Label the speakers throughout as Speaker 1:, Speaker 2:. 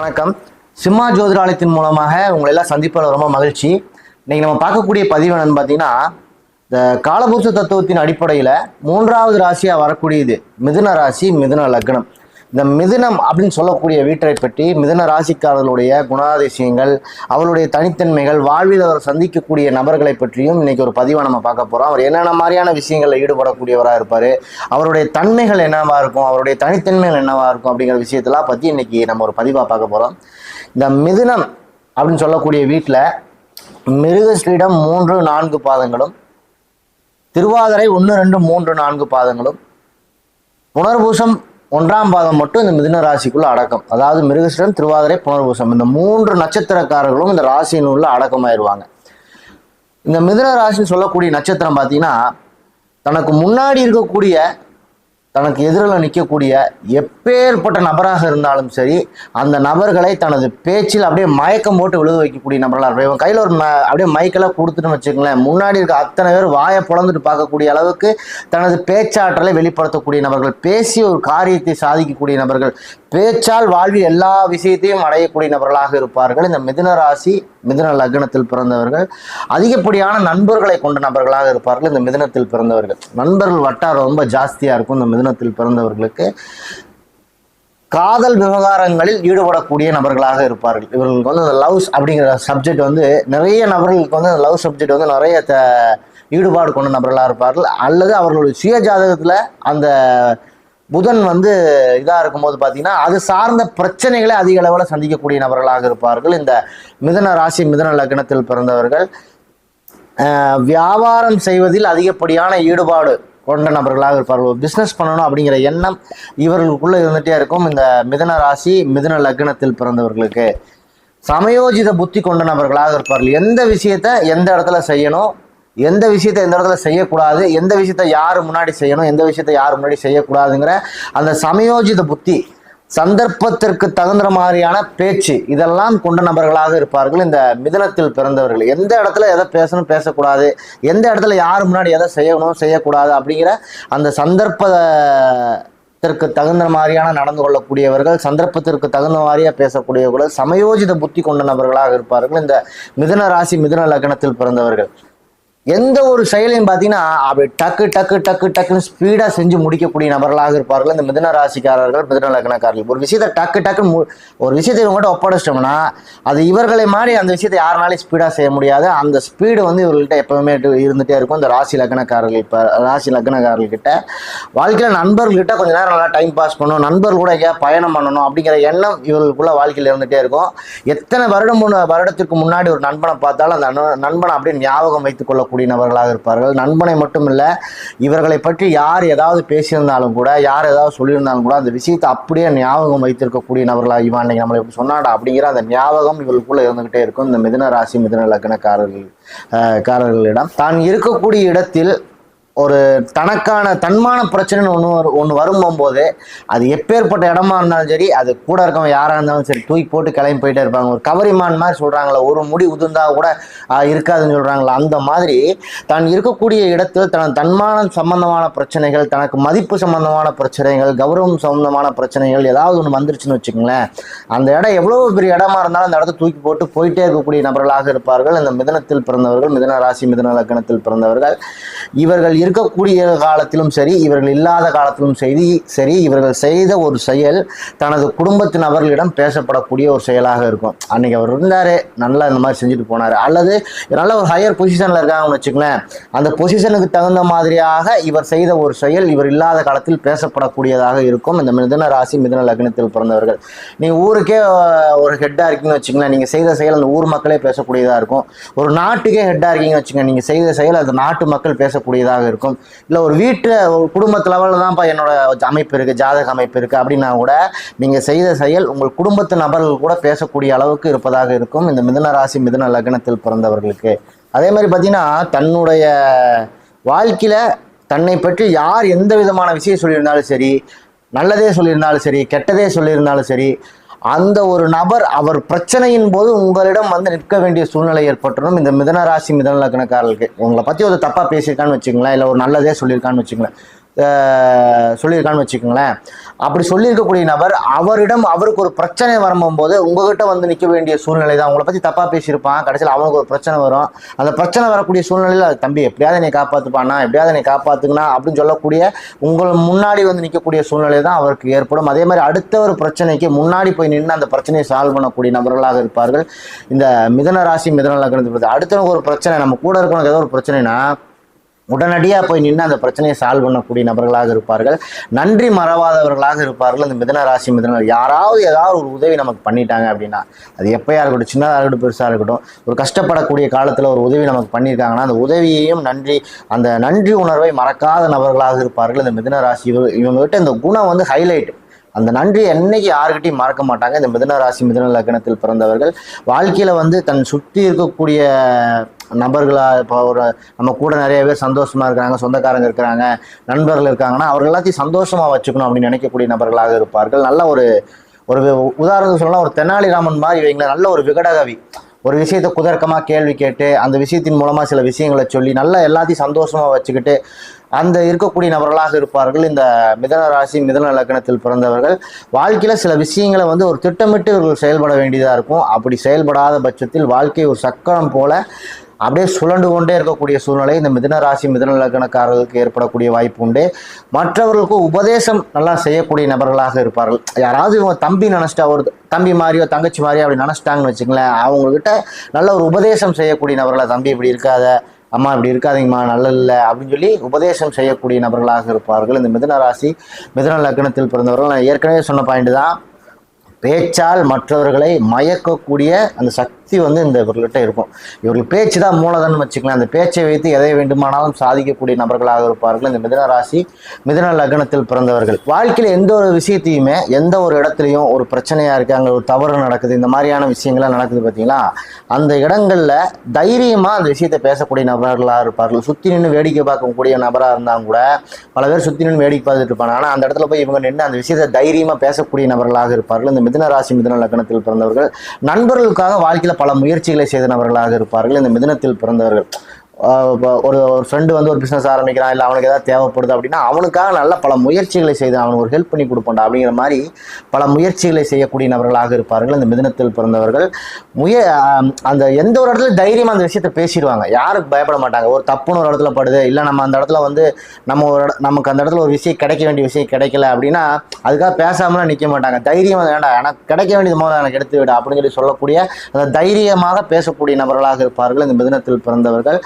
Speaker 1: வணக்கம். சிம்மா ஜோதிராலயத்தின் மூலமாக உங்களை எல்லாம் சந்திப்பதில் ரொம்ப மகிழ்ச்சி. இன்னைக்கு நம்ம பார்க்கக்கூடிய பதிவு என்னன்னு பார்த்தீங்கன்னா இந்த காலபுருஷ தத்துவத்தின் அடிப்படையில் மூன்றாவது ராசியாக வரக்கூடியது மிதுன ராசி மிதுன லக்னம். இந்த மிதுனம் அப்படின்னு சொல்லக்கூடிய வீட்டை பற்றி மிதுன ராசிக்காரர்களுடைய குணாதிசயங்கள் அவருடைய தனித்தன்மைகள் வாழ்வில் அவர் சந்திக்கக்கூடிய நபர்களை பற்றியும் இன்னைக்கு ஒரு பதிவை நம்ம பார்க்க போகிறோம் அவர் என்னென்ன மாதிரியான விஷயங்களில் ஈடுபடக்கூடியவராக இருப்பார் அவருடைய தன்மைகள் என்னவா இருக்கும் அவருடைய தனித்தன்மைகள் என்னவா இருக்கும் அப்படிங்கிற விஷயத்தெல்லாம் பற்றி இன்னைக்கு நம்ம ஒரு பதிவாக பார்க்க போகிறோம் இந்த மிதுனம் அப்படின்னு சொல்லக்கூடிய வீட்டில் மிருகஸ்ரீடம் மூன்று நான்கு பாதங்களும் திருவாதிரை ஒன்று ரெண்டு மூன்று நான்கு பாதங்களும் புனர்பூசம் ஒன்றாம் பாதம் மட்டும் இந்த மிதுன ராசிக்குள்ள அடக்கம். அதாவது மிருகசிடம் திருவாதிரை புனர்பூசம். இந்த மூன்று நட்சத்திரக்காரர்களும் இந்த ராசியின் உள்ள அடக்கமாயிருவாங்க. இந்த மிதுன ராசின்னு சொல்லக்கூடிய நட்சத்திரம் பார்த்தீங்கன்னா தனக்கு முன்னாடி இருக்கக்கூடிய தனக்கு எதிரில் நிற்கக்கூடிய எப்பேற்பட்ட நபராக இருந்தாலும் சரி அந்த நபர்களை தனது பேச்சில் அப்படியே மயக்கம் போட்டு விழுக வைக்கக்கூடிய நபர்களாக இருப்பார் இவன் கையில் ஒரு ம அப்படியே மைக்கெல்லாம் கொடுத்துட்டு வச்சுக்கங்களேன். முன்னாடி இருக்க அத்தனை பேர் வாயை புலந்துட்டு பார்க்கக்கூடிய அளவுக்கு தனது பேச்சாற்றலை வெளிப்படுத்தக்கூடிய நபர்கள் பேசி ஒரு காரியத்தை சாதிக்கக்கூடிய நபர்கள் பேச்சால் வாழ்வில் எல்லா விஷயத்தையும் அடையக்கூடிய நபர்களாக இருப்பார்கள். இந்த மிதுன ராசி மிதன லக்னத்தில் பிறந்தவர்கள் அதிகப்படியான நண்பர்களை கொண்ட நபர்களாக இருப்பார்கள் இந்த மிதனத்தில் பிறந்தவர்கள். நண்பர்கள் வட்டாரம் ரொம்ப ஜாஸ்தியாக இருக்கும் இந்த மிதனத்தில் பிறந்தவர்களுக்கு. காதல் விவகாரங்களில் ஈடுபடக்கூடிய நபர்களாக இருப்பார்கள். இவர்களுக்கு வந்து அந்த லவ்ஸ் அப்படிங்கிற சப்ஜெக்ட் வந்து நிறைய நபர்களுக்கு வந்து அந்த லவ் சப்ஜெக்ட் வந்து நிறைய ஈடுபாடு கொண்ட நபர்களாக இருப்பார்கள். அல்லது அவர்களுடைய சுய ஜாதகத்தில் அந்த புதன் வந்து இதாக இருக்கும்போது பார்த்தீங்கன்னா அது சார்ந்த பிரச்சனைகளை அதிக அளவில் சந்திக்கக்கூடிய நபர்களாக இருப்பார்கள். இந்த மிதன ராசி மிதன லக்னத்தில் பிறந்தவர்கள். வியாபாரம் செய்வதில் அதிகப்படியான ஈடுபாடு கொண்ட நபர்களாக இருப்பார்கள். பிஸ்னஸ் பண்ணணும் அப்படிங்கிற எண்ணம் இவர்களுக்குள்ளே இருந்துகிட்டே இருக்கும். இந்த மிதன ராசி மிதன லக்னத்தில் பிறந்தவர்களுக்கு. சமயோஜித புத்தி கொண்ட நபர்களாக இருப்பார்கள். எந்த விஷயத்த எந்த இடத்துல செய்யணும் எந்த விஷயத்த எந்த இடத்துல செய்யக்கூடாது எந்த விஷயத்த யார் முன்னாடி செய்யணும் எந்த விஷயத்த யார் முன்னாடி செய்யக்கூடாதுங்கிற அந்த சமயோஜித புத்தி சந்தர்ப்பத்திற்கு தகுந்த மாதிரியான பேச்சு இதெல்லாம் கொண்ட நபர்களாக இருப்பார்கள் இந்த மிதனத்தில் பிறந்தவர்கள். எந்த இடத்துல எதை பேசணும் பேசக்கூடாது எந்த இடத்துல யார் முன்னாடி எதை செய்யணும் செய்யக்கூடாது அப்படிங்கிற அந்த சந்தர்ப்பத்திற்கு தகுந்த மாதிரியான நடந்து கொள்ளக்கூடியவர்கள் சந்தர்ப்பத்திற்கு தகுந்த மாதிரியாக பேசக்கூடியவர்கள் சமயோஜித புத்தி கொண்ட நபர்களாக இருப்பார்கள் இந்த மிதன ராசி மிதன லக்னத்தில் பிறந்தவர்கள். எந்த ஒரு செயலையும் பார்த்தீங்கன்னா அப்படி டக்கு டக்கு டக்கு டக்குன்னு ஸ்பீடாக செஞ்சு முடிக்கக்கூடிய நபர்களாக இருப்பார்கள். இந்த மிதன ராசிக்காரர்கள் மிதன லக்னக்காரர்கள். ஒரு விஷயத்தை டக்கு டக்குன்னு மு- ஒரு விஷயத்தை இவங்ககிட்ட ஒப்படைச்சிட்டோம்னா அது இவர்களை மாதிரி அந்த விஷயத்தை யாருனாலையும் ஸ்பீடாக செய்ய முடியாது. அந்த ஸ்பீடு வந்து இவர்கள்ட்ட எப்பவுமே இருந்துகிட்டே இருக்கும். இந்த ராசி லக்னக்காரர்கள் இப்போ ராசி லக்னக்காரர்கள்கிட்ட. வாழ்க்கையில் நண்பர்கள்கிட்ட கொஞ்சம் நேரம் நல்லா டைம் பாஸ் பண்ணணும். நண்பர்கள் கூட எங்கேயா பயணம் பண்ணணும் அப்படிங்கிற எண்ணம் இவர்களுக்குள்ள வாழ்க்கையில் இருந்துகிட்டே இருக்கும். எத்தனை வருடம் முன்ன- வருடத்திற்கு முன்னாடி ஒரு நண்பனை பார்த்தாலும் அந்த நண்பனை அப்படியே ஞாபகம் வைத்துக் கொள்ளக்கூடிய நபர்களாக இருப்பார்கள். நண்பனை மட்டும் இல்லை இவர்களை பற்றி யார் ஏதாவது பேசியிருந்தாலும் கூட யார் ஏதாவது சொல்லியிருந்தாலும் கூட அந்த விஷயத்தை அப்படியே ஞாபகம் வைத்திருக்கக்கூடிய நபர்களாக இவன் நம்மளை இப்படி சொன்னாடா அப்படிங்கிற அந்த ஞாபகம் இவர்களுக்குள்ளே இருந்துகிட்டே இருக்கும். இந்த மிதன ராசி மிதன லக்னக்காரர்கள் காரர்களிடம். தான் இருக்கக்கூடிய இடத்தில் ஒரு தனக்கான தன்மான பிரச்சனைன்னு ஒன்று ஒன்று வரும்போது அது எப்பேற்பட்ட இடமா இருந்தாலும் சரி அது கூட இருக்கவங்க யாராக இருந்தாலும் சரி தூக்கி போட்டு கிளம்பி போயிட்டே இருப்பாங்க. ஒரு கவரிமான் மாதிரி சொல்கிறாங்களே ஒரு முடி உதிர்ந்தா கூட இருக்காதுன்னு சொல்கிறாங்களா அந்த மாதிரி தான் இருக்கக்கூடிய இடத்தில் தன் தன்மானம் சம்பந்தமான பிரச்சனைகள் தனக்கு மதிப்பு சம்பந்தமான பிரச்சனைகள் கௌரவம் சம்பந்தமான பிரச்சனைகள் ஏதாவது ஒன்று வந்துருச்சுன்னு வச்சுக்கோங்களேன் அந்த இடம் எவ்வளோ பெரிய இடமா இருந்தாலும் அந்த இடத்த தூக்கி போட்டு போயிட்டே இருக்கக்கூடிய நபர்களாக இருப்பார்கள். இந்த மிதனத்தில் பிறந்தவர்கள் மிதன ராசி மிதன லக்கணத்தில் பிறந்தவர்கள் இவர்கள் இருக்கக்கூடிய காலத்திலும் சரி இவர்கள் இல்லாத காலத்திலும் சரி சரி இவர்கள் செய்த ஒரு செயல் தனது குடும்பத்தினபர்களிடம் பேசப்படக்கூடிய ஒரு செயலாக இருக்கும். அன்னைக்கு அவர் இருந்தார் நல்லா இந்த மாதிரி செஞ்சுட்டு போனார். அல்லது நல்ல ஒரு ஹையர் பொசிஷனில் இருக்காங்கன்னு வச்சுங்களேன் அந்த பொசிஷனுக்கு தகுந்த மாதிரியாக இவர் செய்த ஒரு செயல் இவர் இல்லாத காலத்தில் பேசப்படக்கூடியதாக இருக்கும். இந்த மிதன ராசி மிதன லக்னத்தில் பிறந்தவர்கள். நீங்கள் ஊருக்கே ஒரு ஹெட்டாக இருக்கீங்கன்னு வச்சுக்கங்களேன். நீங்கள் செய்த செயல் அந்த ஊர் மக்களே பேசக்கூடியதாக இருக்கும். ஒரு நாட்டுக்கே ஹெட்டாக இருக்கீங்கன்னு வச்சுக்கங்க. நீங்கள் செய்த செயல் அந்த நாட்டு மக்கள் பேசக்கூடியதாக இருக்கும். இருக்கும். இல்லை ஒரு வீட்டு குடும்பத்து லெவலில் தான்ப்பா என்னோட அமைப்பு இருக்குது ஜாதக அமைப்பு இருக்குது அப்படின்னா கூட நீங்கள் செய்த செயல் உங்கள் குடும்பத்து நபர்கள் கூட பேசக்கூடிய அளவுக்கு இருப்பதாக இருக்கும். இந்த மிதன ராசி மிதன லக்னத்தில் பிறந்தவர்களுக்கு. அதே மாதிரி பார்த்தீங்கன்னா தன்னுடைய வாழ்க்கையில் தன்னை பற்றி யார் எந்த விதமான விஷயம் சொல்லியிருந்தாலும் சரி நல்லதே சொல்லியிருந்தாலும் சரி கெட்டதே சொல்லியிருந்தாலும் சரி அந்த ஒரு நபர் அவர் பிரச்சனையின் போது உங்களிடம் வந்து நிற்க வேண்டிய சூழ்நிலை ஏற்பட்டுரும். இந்த மிதன ராசி மிதன லக்னக்காரர்களுக்கு உங்களை பற்றி ஒரு தப்பாக பேசியிருக்கான்னு வச்சுங்களேன் இல்லை ஒரு நல்லதே சொல்லியிருக்கான்னு வச்சுங்களேன் சொல்லியிருக்கான்னு வச்சுக்கோங்களேன். அப்படி சொல்லியிருக்கக்கூடிய நபர் அவரிடம் அவருக்கு ஒரு பிரச்சனை வரும்போது உங்ககிட்ட வந்து நிற்க வேண்டிய சூழ்நிலை தான். உங்களை பற்றி தப்பாக பேசியிருப்பான். கடைசியில் அவனுக்கு ஒரு பிரச்சனை வரும். அந்த பிரச்சனை வரக்கூடிய சூழ்நிலையில் அது தம்பி எப்படியாவது என்னை காப்பாற்றுப்பானா எப்படியாவது என்னை காப்பாற்றுக்கணா அப்படின்னு சொல்லக்கூடிய உங்கள் முன்னாடி வந்து நிற்கக்கூடிய சூழ்நிலை தான் அவருக்கு ஏற்படும். அதே மாதிரி அடுத்த ஒரு பிரச்சனைக்கு முன்னாடி போய் நின்று அந்த பிரச்சனையை சால்வ் பண்ணக்கூடிய நபர்களாக இருப்பார்கள். இந்த மிதன ராசி மிதன லக்னத்துக்கு அடுத்தவங்க ஒரு பிரச்சனை நம்ம கூட இருக்கவனுக்கு ஏதோ ஒரு பிரச்சனைனா உடனடியாக போய் நின்று அந்த பிரச்சனையை சால்வ் பண்ணக்கூடிய நபர்களாக இருப்பார்கள். நன்றி மறவாதவர்களாக இருப்பார்கள். இந்த மிதன ராசி மிதன யாராவது ஏதாவது ஒரு உதவி நமக்கு பண்ணிட்டாங்க அப்படின்னா அது எப்பயா இருக்கட்டும் சின்னதாக இருக்கட்டும் பெருசாக இருக்கட்டும் ஒரு கஷ்டப்படக்கூடிய காலத்தில் ஒரு உதவி நமக்கு பண்ணியிருக்காங்கன்னா அந்த உதவியையும் நன்றி அந்த நன்றி உணர்வை மறக்காத நபர்களாக இருப்பார்கள். இந்த மிதன ராசி இவங்க இவங்ககிட்ட இந்த குணம் வந்து ஹைலைட் அந்த நன்றி என்னைக்கு யாருக்கிட்டையும் மறக்க மாட்டாங்க. இந்த மிதன ராசி மிதன லக்னத்தில் பிறந்தவர்கள் வாழ்க்கையில் வந்து தன் சுற்றி இருக்கக்கூடிய நபர்களாக இப்போ ஒரு நம்ம கூட நிறைய பேர் சந்தோஷமாக இருக்கிறாங்க சொந்தக்காரங்க இருக்கிறாங்க நண்பர்கள் இருக்காங்கன்னா அவர்கள் எல்லாத்தையும் சந்தோஷமாக வச்சுக்கணும் அப்படின்னு நினைக்கக்கூடிய நபர்களாக இருப்பார்கள். நல்ல ஒரு ஒரு உதாரணத்துக்கு சொல்லலாம் ஒரு தெனாலிராமன் மாதிரி வைங்களேன் நல்ல ஒரு விகடகவி ஒரு விஷயத்தை குதர்க்கமாக கேள்வி கேட்டு அந்த விஷயத்தின் மூலமாக சில விஷயங்களை சொல்லி நல்லா எல்லாத்தையும் சந்தோஷமாக வச்சுக்கிட்டு அந்த இருக்கக்கூடிய நபர்களாக இருப்பார்கள். இந்த மிதன ராசி மிதன லக்கணத்தில் பிறந்தவர்கள் வாழ்க்கையில் சில விஷயங்களை வந்து ஒரு திட்டமிட்டு இவர்கள் செயல்பட வேண்டியதாக இருக்கும். அப்படி செயல்படாத பட்சத்தில் வாழ்க்கை ஒரு சக்கரம் போல அப்படியே சுழண்டு கொண்டே இருக்கக்கூடிய சூழ்நிலை இந்த மிதன ராசி மிதன லக்னக்காரர்களுக்கு ஏற்படக்கூடிய வாய்ப்பு உண்டு. மற்றவர்களுக்கு உபதேசம் நல்லா செய்யக்கூடிய நபர்களாக இருப்பார்கள். யாராவது இவங்க தம்பி நினச்சிட்டா ஒரு தம்பி மாதிரியோ தங்கச்சி மாதிரியோ அப்படி நினச்சிட்டாங்கன்னு வச்சுங்களேன் அவங்கக்கிட்ட நல்ல ஒரு உபதேசம் செய்யக்கூடிய நபர்களை தம்பி இப்படி இருக்காத அம்மா இப்படி இருக்காதீங்கம்மா நல்ல இல்லை அப்படின்னு சொல்லி உபதேசம் செய்யக்கூடிய நபர்களாக இருப்பார்கள். இந்த மிதன ராசி மிதன லக்னத்தில் பிறந்தவர்கள் நான் ஏற்கனவே சொன்ன பாயிண்ட் தான். பேச்சால் மற்றவர்களை மயக்கக்கூடிய அந்த சக்தி வந்து இந்த இவர்கள்ட்ட இருக்கும். இவர்கள் பேச்சு தான் மூலதனம் வச்சுக்கலாம் அந்த பேச்சை வைத்து எதை வேண்டுமானாலும் சாதிக்கக்கூடிய நபர்களாக இருப்பார்கள். இந்த மிதன ராசி மிதன லக்னத்தில் பிறந்தவர்கள். வாழ்க்கையில் எந்த ஒரு விஷயத்தையுமே எந்த ஒரு இடத்துலையும் ஒரு பிரச்சனையாக இருக்குது அங்கே ஒரு தவறு நடக்குது இந்த மாதிரியான விஷயங்கள்லாம் நடக்குது பார்த்தீங்களா அந்த இடங்களில் தைரியமாக அந்த விஷயத்தை பேசக்கூடிய நபர்களாக இருப்பார்கள். சுற்றி நின்று வேடிக்கை பார்க்கக்கூடிய நபராக இருந்தால் கூட பல பேர் சுற்றி நின்று வேடிக்கை பார்த்துட்டு இருப்பாங்க. ஆனால் அந்த இடத்துல போய் இவங்க நின்று அந்த விஷயத்தை தைரியமாக பேசக்கூடிய நபர்களாக இருப்பார்கள். இந்த மிதன ராசி மிதன லக்னத்தில் பிறந்தவர்கள் நண்பர்களுக்காக வாழ்க்கையில் பல முயற்சிகளை செய்த நபர்களாக இருப்பார்கள். இந்த மிதனத்தில் பிறந்தவர்கள். ஒரு ஒரு ஃப்ரெண்டு வந்து ஒரு பிஸ்னஸ் ஆரம்பிக்கிறான் இல்லை அவனுக்கு ஏதாவது தேவைப்படுது அப்படின்னா அவனுக்காக நல்ல பல முயற்சிகளை செய்து அவனுக்கு ஒரு ஹெல்ப் பண்ணி கொடுப்பான் அப்படிங்கிற மாதிரி பல முயற்சிகளை செய்யக்கூடிய நபர்களாக இருப்பார்கள். இந்த மிதனத்தில் பிறந்தவர்கள் முய அந்த எந்த ஒரு இடத்துல தைரியமாக அந்த விஷயத்தை பேசிடுவாங்க. யாருக்கு பயப்பட மாட்டாங்க. ஒரு தப்புன்னு ஒரு இடத்துல படுது இல்லை நம்ம அந்த இடத்துல வந்து நம்ம ஒரு நமக்கு அந்த இடத்துல ஒரு விஷயம் கிடைக்க வேண்டிய விஷயம் கிடைக்கல அப்படின்னா அதுக்காக பேசாமலாம் நிற்க மாட்டாங்க. தைரியம் வேண்டாம் எனக்கு கிடைக்க வேண்டியது முதல்ல எனக்கு எடுத்து விட அப்படின்னு சொல்லி சொல்லக்கூடிய அந்த தைரியமாக பேசக்கூடிய நபர்களாக இருப்பார்கள். இந்த மிதனத்தில் பிறந்தவர்கள்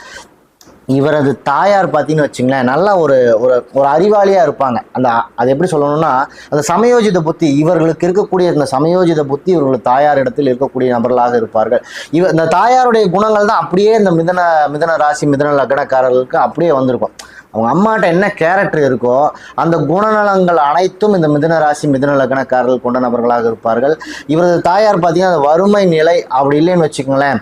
Speaker 1: இவரது தாயார் பார்த்தீங்கன்னு வச்சுங்களேன் நல்லா ஒரு ஒரு ஒரு அறிவாளியாக இருப்பாங்க. அந்த அது எப்படி சொல்லணும்னா அந்த சமயோஜித புத்தி இவர்களுக்கு இருக்கக்கூடிய இந்த சமயோஜித புத்தி இவர்கள் தாயார் இடத்தில் இருக்கக்கூடிய நபர்களாக இருப்பார்கள். இவ இந்த தாயாருடைய குணங்கள் தான் அப்படியே இந்த மிதன மிதன ராசி மிதன லக்னக்காரர்களுக்கு அப்படியே வந்திருக்கும். அவங்க அம்மாட்ட என்ன கேரக்டர் இருக்கோ அந்த குணநலங்கள் அனைத்தும் இந்த மிதன ராசி மிதன லக்னக்காரர்கள் கொண்ட நபர்களாக இருப்பார்கள். இவரது தாயார் பார்த்தீங்கன்னா அந்த வறுமை நிலை அப்படி இல்லைன்னு வச்சுக்கோங்களேன்.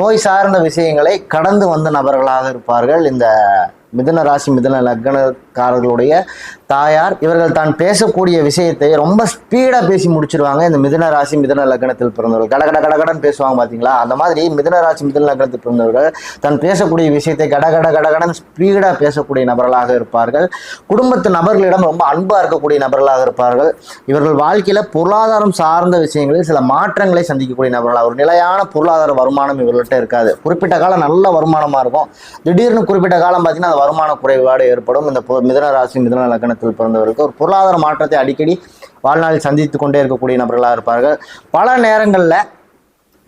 Speaker 1: நோய் சார்ந்த விஷயங்களை கடந்து வந்த நபர்களாக இருப்பார்கள். இந்த மிதன ராசி மிதன லக்னக்காரர்களுடைய தாயார் இவர்கள் தான் பேசக்கூடிய விஷயத்தை ரொம்ப ஸ்பீடாக பேசி முடிச்சிருவாங்க. இந்த மிதன ராசி மிதன லக்னத்தில் பிறந்தவர்கள். கட கட பேசுவாங்க பார்த்தீங்களா அந்த மாதிரி மிதன ராசி மிதன லக்னத்தில் பிறந்தவர்கள் தான் பேசக்கூடிய விஷயத்தை கட கட கடகடன் ஸ்பீடாக பேசக்கூடிய நபர்களாக இருப்பார்கள். குடும்பத்து நபர்களிடம் ரொம்ப அன்பாக இருக்கக்கூடிய நபர்களாக இருப்பார்கள். இவர்கள் வாழ்க்கையில் பொருளாதாரம் சார்ந்த விஷயங்களில் சில மாற்றங்களை சந்திக்கக்கூடிய நபர்களாக ஒரு நிலையான பொருளாதார வருமானம் இவர்கள்ட்ட இருக்காது. குறிப்பிட்ட காலம் நல்ல வருமானமாக இருக்கும். திடீர்னு குறிப்பிட்ட காலம் பார்த்தீங்கன்னா அந்த வருமான குறைபாடு ஏற்படும். இந்த மிதன ராசி மிதன லக்னத்தில் பிறந்தவர்களுக்கு ஒரு பொருளாதார மாற்றத்தை அடிக்கடி வாழ்நாளில் சந்தித்து கொண்டே இருக்கக்கூடிய நபர்களாக இருப்பார்கள். பல நேரங்களில்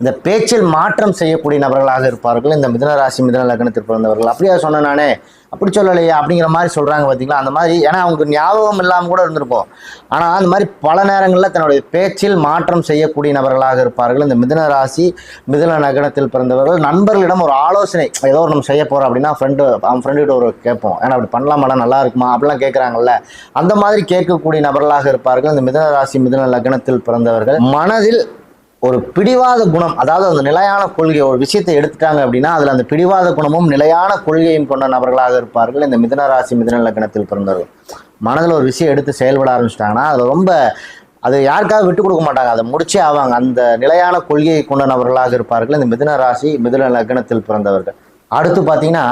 Speaker 1: இந்த பேச்சில் மாற்றம் செய்யக்கூடிய நபர்களாக இருப்பார்கள். இந்த மிதனராசி மிதன லக்னத்தில் பிறந்தவர்கள். அப்படியா சொன்னேன் நானே. அப்படி சொல்லலையா அப்படிங்கிற மாதிரி சொல்கிறாங்க பார்த்தீங்களா அந்த மாதிரி ஏன்னா அவங்க ஞாபகம் இல்லாமல் கூட இருந்திருப்போம். ஆனால் அந்த மாதிரி பல நேரங்களில் தன்னுடைய பேச்சில் மாற்றம் செய்யக்கூடிய நபர்களாக இருப்பார்கள். இந்த மிதன ராசி மிதன லக்னத்தில் பிறந்தவர்கள் நண்பர்களிடம் ஒரு ஆலோசனை ஏதோ ஒரு நம்ம செய்ய போகிறோம் அப்படின்னா ஃப்ரெண்டு அவன் ஃப்ரெண்டுகிட்ட ஒரு கேட்போம். ஏன்னா அப்படி பண்ணலாமாடா நல்லா இருக்குமா? அப்படிலாம் கேட்குறாங்கல்ல அந்த மாதிரி கேட்கக்கூடிய நபர்களாக இருப்பார்கள். இந்த மிதன ராசி மிதன லக்னத்தில் பிறந்தவர்கள். மனதில் ஒரு பிடிவாத குணம் அதாவது அந்த நிலையான கொள்கை ஒரு விஷயத்தை எடுத்துட்டாங்க அப்படின்னா அதில் அந்த பிடிவாத குணமும் நிலையான கொள்கையும் கொண்ட நபர்களாக இருப்பார்கள். இந்த மிதன ராசி மிதன லக்கணத்தில் பிறந்தவர்கள். மனதில் ஒரு விஷயம் எடுத்து செயல்பட ஆரம்பிச்சிட்டாங்கன்னா அதில் ரொம்ப அது யாருக்காக விட்டு கொடுக்க மாட்டாங்க. அதை முடிச்சே ஆவாங்க. அந்த நிலையான கொள்கையை கொண்ட நபர்களாக இருப்பார்கள். இந்த மிதன ராசி மிதுன லக்னத்தில் பிறந்தவர்கள். அடுத்து பார்த்தீங்கன்னா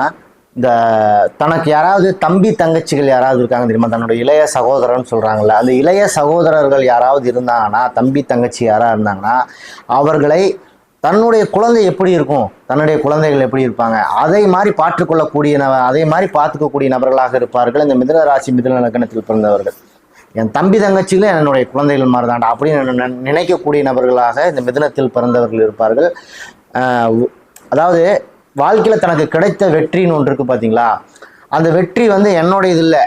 Speaker 1: இந்த தனக்கு யாராவது தம்பி தங்கச்சிகள் யாராவது இருக்காங்க தெரியுமா? தன்னுடைய இளைய சகோதரன் சொல்கிறாங்கல்ல அந்த இளைய சகோதரர்கள் யாராவது இருந்தாங்கன்னா தம்பி தங்கச்சி யாராக இருந்தாங்கன்னா அவர்களை தன்னுடைய குழந்தை எப்படி இருக்கும்? தன்னுடைய குழந்தைகள் எப்படி இருப்பாங்க? அதை மாதிரி பார்த்துக்கொள்ளக்கூடிய நப- அதை மாதிரி பார்த்துக்கக்கூடிய நபர்களாக இருப்பார்கள். இந்த மிதன ராசி மிதன லக்கணத்தில் பிறந்தவர்கள். என் தம்பி தங்கச்சிகளும் என்னுடைய குழந்தைகள் மாதிரி அப்படின்னு நினைக்கக்கூடிய நபர்களாக இந்த மிதனத்தில் பிறந்தவர்கள் இருப்பார்கள். அதாவது வாழ்க்கையில் தனக்கு கிடைத்த வெற்றின்னு ஒன்று இருக்கு பார்த்தீங்களா அந்த வெற்றி வந்து என்னுடையது இல்லை.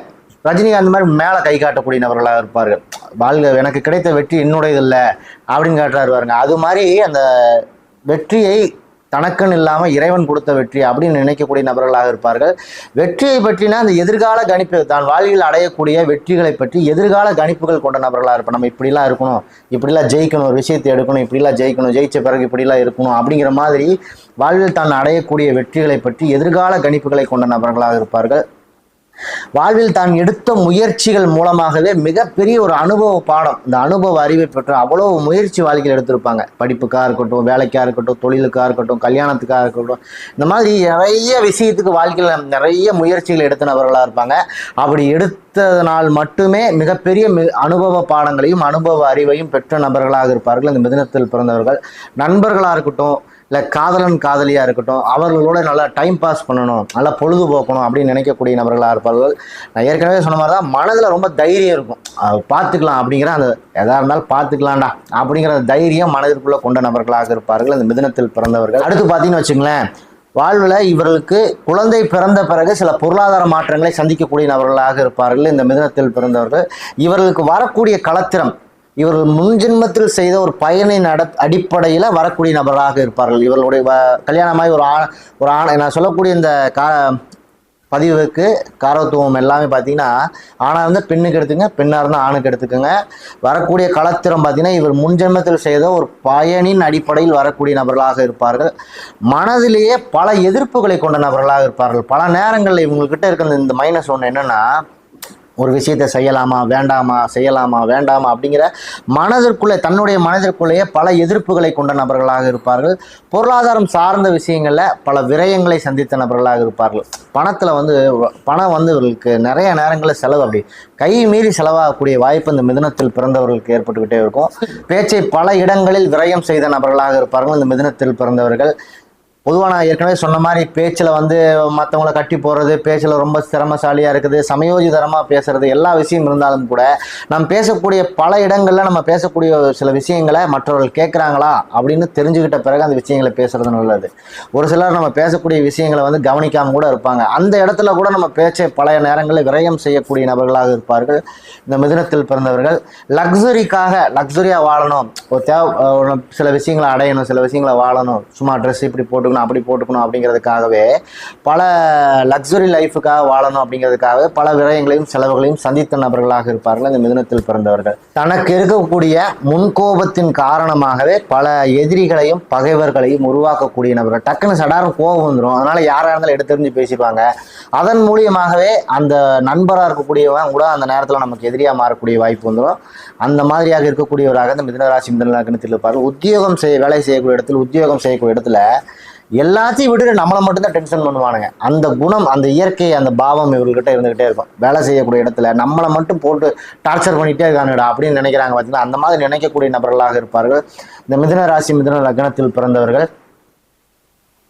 Speaker 1: ரஜினிகாந்த் மாதிரி மேலே கை காட்டக்கூடிய நபர்களாக இருப்பார்கள். வாழ்க எனக்கு கிடைத்த வெற்றி என்னுடையது இல்லை அப்படின்னு காட்டுறாரு பாருங்க. அது மாதிரி அந்த வெற்றியை தனக்குன்னு இல்லாமல் இறைவன் கொடுத்த வெற்றி அப்படின்னு நினைக்கக்கூடிய நபர்களாக இருப்பார்கள். வெற்றியை பற்றினா அந்த எதிர்கால கணிப்பு தான் வாழ்வில் அடையக்கூடிய வெற்றிகளை பற்றி எதிர்கால கணிப்புகள் கொண்ட நபர்களாக இருப்போம் நம்ம இப்படிலாம் இருக்கணும் இப்படிலாம் ஜெயிக்கணும் ஒரு விஷயத்தை எடுக்கணும் இப்படிலாம் ஜெயிக்கணும் ஜெயிச்ச பிறகு இப்படிலாம் இருக்கணும் அப்படிங்கிற மாதிரி வாழ்வில் தான் அடையக்கூடிய வெற்றிகளை பற்றி எதிர்கால கணிப்புகளை கொண்ட நபர்களாக இருப்பார்கள். வாழ்வில் தான் எடுத்த முயற்சிகள் மூலமாகவே மிகப்பெரிய ஒரு அனுபவ பாடம். இந்த அனுபவ அறிவை பெற்ற அவ்வளவு முயற்சி வாழ்க்கையில் எடுத்திருப்பாங்க. படிப்புக்காக இருக்கட்டும் வேலைக்காக இருக்கட்டும் தொழிலுக்காக இருக்கட்டும் கல்யாணத்துக்காக இருக்கட்டும். இந்த மாதிரி நிறைய விஷயத்துக்கு வாழ்க்கையில் நிறைய முயற்சிகள் எடுத்த நபர்களாக இருப்பாங்க. அப்படி எடுத்ததனால் மட்டுமே மிகப்பெரிய மி- அனுபவ பாடங்களையும் அனுபவ அறிவையும் பெற்ற நபர்களாக இருப்பார்கள். இந்த மிதினத்தில் பிறந்தவர்கள். நண்பர்களாக இருக்கட்டும் இல்லை காதலன் காதலியாக இருக்கட்டும் அவர்களோட நல்லா டைம் பாஸ் பண்ணணும் நல்லா பொழுதுபோக்கணும் அப்படின்னு நினைக்கக்கூடிய நபர்களாக இருப்பார்கள். நான் ஏற்கனவே சொன்ன மாதிரி தான் மனதில் ரொம்ப தைரியம் இருக்கும். பார்த்துக்கலாம் அப்படிங்கிற அந்த எதாக இருந்தாலும் பார்த்துக்கலாம்டா அப்படிங்கிற அந்த தைரியம் மனதிற்குள்ளே கொண்ட நபர்களாக இருப்பார்கள். இந்த மிதனத்தில் பிறந்தவர்கள். அடுத்து பார்த்தீங்கன்னு வச்சுங்களேன் வாழ்வில் இவர்களுக்கு குழந்தை பிறந்த பிறகு சில பொருளாதார மாற்றங்களை சந்திக்கக்கூடிய நபர்களாக இருப்பார்கள். இந்த மிதனத்தில் பிறந்தவர்கள். இவர்களுக்கு வரக்கூடிய களத்திரம் இவர்கள் முன்ஜென்மத்தில் செய்த ஒரு பயனின் அட அடிப்படையில் வரக்கூடிய நபர்களாக இருப்பார்கள். இவர்களுடைய கல்யாணமாகி ஒரு ஆ ஒரு ஆணை நான் சொல்லக்கூடிய இந்த கா பதிவுக்கு காரத்துவம் எல்லாமே பார்த்தீங்கன்னா ஆணாக இருந்தால் பெண்ணுக்கு எடுத்துங்க பெண்ணாக இருந்தால் ஆணுக்கு எடுத்துக்கோங்க. வரக்கூடிய கலத்திரம் பார்த்தீங்கன்னா இவர் முன்ஜென்மத்தில் செய்த ஒரு பயனின் அடிப்படையில் வரக்கூடிய நபர்களாக இருப்பார்கள். மனதிலேயே பல எதிர்ப்புகளை கொண்ட நபர்களாக இருப்பார்கள். பல நேரங்களில் இவங்கக்கிட்ட இருக்கிற இந்த மைனஸ் ஒன்று என்னென்னா ஒரு விஷயத்தை செய்யலாமா வேண்டாமா செய்யலாமா வேண்டாமா அப்படிங்கிற மனதிற்குள்ளே தன்னுடைய மனதிற்குள்ளேயே பல எதிர்ப்புகளை கொண்ட நபர்களாக இருப்பார்கள். பொருளாதாரம் சார்ந்த விஷயங்களில் பல விரயங்களை சந்தித்த நபர்களாக இருப்பார்கள். பணத்தில் வந்து பணம் வந்து இவர்களுக்கு நிறைய நேரங்களில் செலவு அப்படி. கை மீறி செலவாகக்கூடிய வாய்ப்பு இந்த மிதனத்தில் பிறந்தவர்களுக்கு ஏற்பட்டுக்கிட்டே இருக்கும். பேச்சை பல இடங்களில் விரயம் செய்த நபர்களாக இருப்பார்கள். இந்த மிதனத்தில் பிறந்தவர்கள் பொதுவாக நான் ஏற்கனவே சொன்ன மாதிரி பேச்சில் வந்து மற்றவங்கள கட்டி போடுறது பேச்சில் ரொம்ப சிரமசாலியாக இருக்குது சமயோஜிதரமாக பேசுகிறது எல்லா விஷயம் இருந்தாலும் கூட நம்ம பேசக்கூடிய பல இடங்களில் நம்ம பேசக்கூடிய சில விஷயங்களை மற்றவர்கள் கேட்குறாங்களா அப்படின்னு தெரிஞ்சுக்கிட்ட பிறகு அந்த விஷயங்களை பேசுகிறது நல்லது. ஒரு சிலர் நம்ம பேசக்கூடிய விஷயங்களை வந்து கவனிக்காமல் கூட இருப்பாங்க. அந்த இடத்துல கூட நம்ம பேச்சை பழைய நேரங்களில் விரயம் செய்யக்கூடிய நபர்களாக இருப்பார்கள். இந்த மிதினத்தில் பிறந்தவர்கள். லக்ஸரிக்காக லக்ஸரியாக வாழணும். ஒரு தேவை சில விஷயங்களை அடையணும் சில விஷயங்களை வாழணும். சும்மா ட்ரெஸ் இப்படி போட்டு போட்டுக்கணும் அப்படி போட்டுக்கணும் அப்படிங்கிறதுக்காகவே பல லக்ஸுரி லைஃபுக்காக வாழணும் அப்படிங்கிறதுக்காகவே பல விரயங்களையும் செலவுகளையும் சந்தித்த நபர்களாக இருப்பார்கள் இந்த மிதனத்தில் பிறந்தவர்கள். தனக்கு இருக்கக்கூடிய முன்கோபத்தின் காரணமாகவே பல எதிரிகளையும் பகைவர்களையும் உருவாக்கக்கூடிய நபர்கள். டக்குன்னு சடாரம் கோபம் வந்துடும் அதனால யாராக இருந்தாலும் எடுத்தெறிஞ்சு பேசிடுவாங்க. அதன் மூலியமாகவே அந்த நண்பராக இருக்கக்கூடியவன் கூட அந்த நேரத்தில் நமக்கு எதிரியாக மாறக்கூடிய வாய்ப்பு வந்துடும் அந்த மாதிரியாக இருக்கக்கூடியவராக இந்த மிதனராசி மிதன இருப்பார்கள். உத்தியோகம் செய்ய வேலை செய்யக்கூடிய இடத்துல உத்தியோகம் செய்யக்கூடிய இடத்துல எல்லாத்தையும் விட்டுட்டு நம்மளை மட்டும்தான் டென்ஷன் பண்ணுவானுங்க. அந்த குணம் அந்த இயற்கை அந்த பாவம் இவர்கிட்ட இருந்துகிட்டே இருக்கும். வேலை செய்யக்கூடிய இடத்துல நம்மளை மட்டும் போட்டு டார்ச்சர் பண்ணிகிட்டே இருக்கானுடா அப்படின்னு நினைக்கிறாங்க பார்த்தீங்கன்னா அந்த மாதிரி நினைக்கக்கூடிய நபர்களாக இருப்பார்கள். இந்த மிதன ராசி மிதன லக்னத்தில் பிறந்தவர்கள்.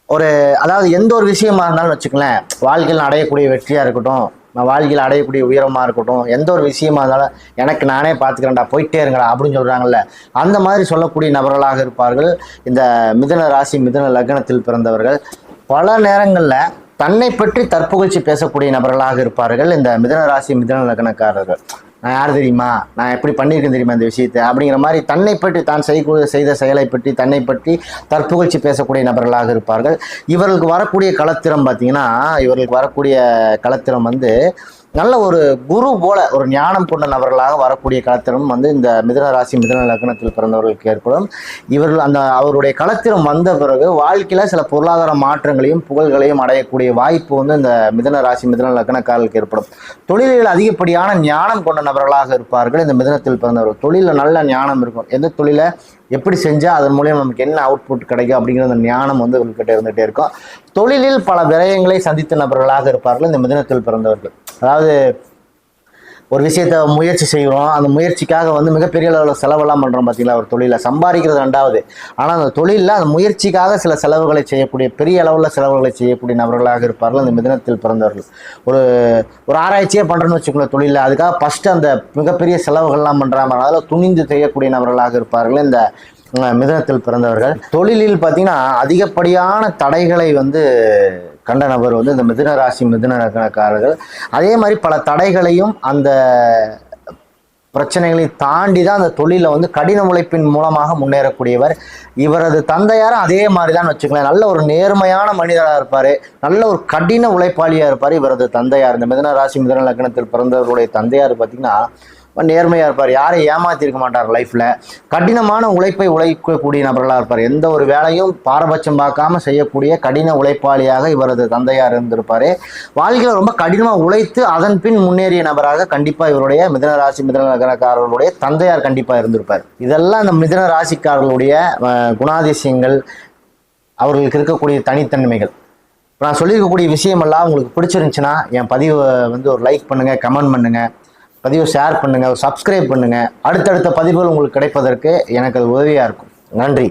Speaker 1: ஒரு அதாவது எந்த ஒரு விஷயமா இருந்தாலும் வச்சுக்கலேன் வாழ்க்கையில் அடையக்கூடிய வெற்றியாக இருக்கட்டும் நான் வாழ்க்கையில் அடையக்கூடிய உயரமாக இருக்கட்டும் எந்த ஒரு விஷயமா இருந்தாலும் எனக்கு நானே பார்த்துக்கிறேன்டா போயிட்டே இருங்கடா அப்படின்னு சொல்கிறாங்கல்ல அந்த மாதிரி சொல்லக்கூடிய நபர்களாக இருப்பார்கள். இந்த மிதுன ராசி மிதன லக்னத்தில் பிறந்தவர்கள். பல நேரங்களில் தன்னை பற்றி தற்புகழ்ச்சி பேசக்கூடிய நபர்களாக இருப்பார்கள். இந்த மிதன ராசி மிதன லக்னக்காரர்கள். நான் யார் தெரியுமா? நான் எப்படி பண்ணியிருக்கேன் தெரியுமா இந்த விஷயத்தை? அப்படிங்கிற மாதிரி தன்னை பற்றி தான் செய்ய செய்த செயலை பற்றி தன்னை பற்றி தற்புகழ்ச்சி பேசக்கூடிய நபர்களாக இருப்பார்கள். இவர்களுக்கு வரக்கூடிய களத்திறம் பார்த்தீங்கன்னா இவர்களுக்கு வரக்கூடிய களத்திறம் வந்து நல்ல ஒரு குரு போல ஒரு ஞானம் கொண்ட நபர்களாக வரக்கூடிய களத்திரம் வந்து இந்த மிதன ராசி மிதன லக்னத்தில் பிறந்தவர்களுக்கு ஏற்படும். இவர்கள் அந்த அவருடைய களத்திரம் வந்த பிறகு வாழ்க்கையில் சில பொருளாதார மாற்றங்களையும் புகழ்களையும் அடையக்கூடிய வாய்ப்பு வந்து இந்த மிதன ராசி மிதன லக்னக்காரர்களுக்கு ஏற்படும். தொழிலில் அதிகப்படியான ஞானம் கொண்ட நபர்களாக இருப்பார்கள். இந்த மிதனத்தில் பிறந்தவர்கள் தொழிலில் நல்ல ஞானம் இருக்கும். எந்த தொழிலை எப்படி செஞ்சால் அதன் மூலியம் நமக்கு என்ன அவுட்புட் கிடைக்கும் அப்படிங்கிற அந்த ஞானம் வந்து இவர்கிட்ட இருந்துகிட்டே இருக்கும். தொழிலில் பல விரயங்களை சந்தித்த நபர்களாக இருப்பார்கள். இந்த மிதனத்தில் பிறந்தவர்கள். அதாவது ஒரு விஷயத்த முயற்சி செய்கிறோம் அந்த முயற்சிக்காக வந்து மிகப்பெரிய அளவில் செலவெல்லாம் பண்ணுறோம் பார்த்தீங்களா ஒரு தொழிலில் சம்பாதிக்கிறது ரெண்டாவது. ஆனால் அந்த தொழிலில் அந்த முயற்சிக்காக சில செலவுகளை செய்யக்கூடிய பெரிய அளவில் செலவுகளை செய்யக்கூடிய நபர்களாக இருப்பார்கள். அந்த மிதனத்தில் பிறந்தவர்கள். ஒரு ஒரு ஆராய்ச்சியே பண்ணுறோன்னு வச்சுக்கோங்களேன் தொழிலில். அதுக்காக ஃபஸ்ட்டு அந்த மிகப்பெரிய செலவுகள்லாம் பண்ணுறாங்க அதில் துணிந்து செய்யக்கூடிய நபர்களாக இருப்பார்கள் இந்த மிதனத்தில் பிறந்தவர்கள். தொழிலில் பார்த்திங்கன்னா அதிகப்படியான தடைகளை வந்து கண்ட நபர் வந்து இந்த மிதுன ராசி மிதுன லக்னக்காரர்கள் அதே மாதிரி பல தடைகளையும் அந்த பிரச்சனைகளையும் தாண்டி தான் அந்த தொழிலில் வந்து கடின உழைப்பின் மூலமாக முன்னேறக்கூடியவர். இவரது தந்தையாரும் அதே மாதிரி தான் வச்சுக்கலாம் நல்ல ஒரு நேர்மையான மனிதராக இருப்பார். நல்ல ஒரு கடின உழைப்பாளியாக இருப்பார் இவரது தந்தையார். இந்த மிதன ராசி மிதன லக்னத்தில் பிறந்தவருடைய தந்தையார் பார்த்தீங்கன்னா நேர்மையாக இருப்பார். யாரையும் ஏமாற்றிருக்க மாட்டார் லைஃப்பில் கடினமான உழைப்பை உழைக்கக்கூடிய நபர்களாக இருப்பார். எந்த ஒரு வேலையும் பாரபட்சம் பார்க்காம செய்யக்கூடிய கடின உழைப்பாளியாக இவரது தந்தையார் இருந்திருப்பார். வாழ்க்கையில் ரொம்ப கடினமாக உழைத்து அதன் பின் முன்னேறிய நபராக கண்டிப்பாக இவருடைய மிதன ராசி மிதன தந்தையார் கண்டிப்பாக இருந்திருப்பார். இதெல்லாம் இந்த மிதன ராசிக்காரர்களுடைய குணாதிசயங்கள் அவர்களுக்கு இருக்கக்கூடிய தனித்தன்மைகள். இப்போ நான் சொல்லியிருக்கக்கூடிய விஷயமெல்லாம் உங்களுக்கு பிடிச்சிருந்துச்சுன்னா என் பதிவை வந்து ஒரு லைக் பண்ணுங்கள் கமெண்ட் பண்ணுங்கள் பதிவை ஷேர் பண்ணுங்கள் சப்ஸ்கிரைப் பண்ணுங்கள் அடுத்தடுத்த பதிவுகள் உங்களுக்கு கிடைப்பதற்கு எனக்கு அது உதவியாக இருக்கும். நன்றி.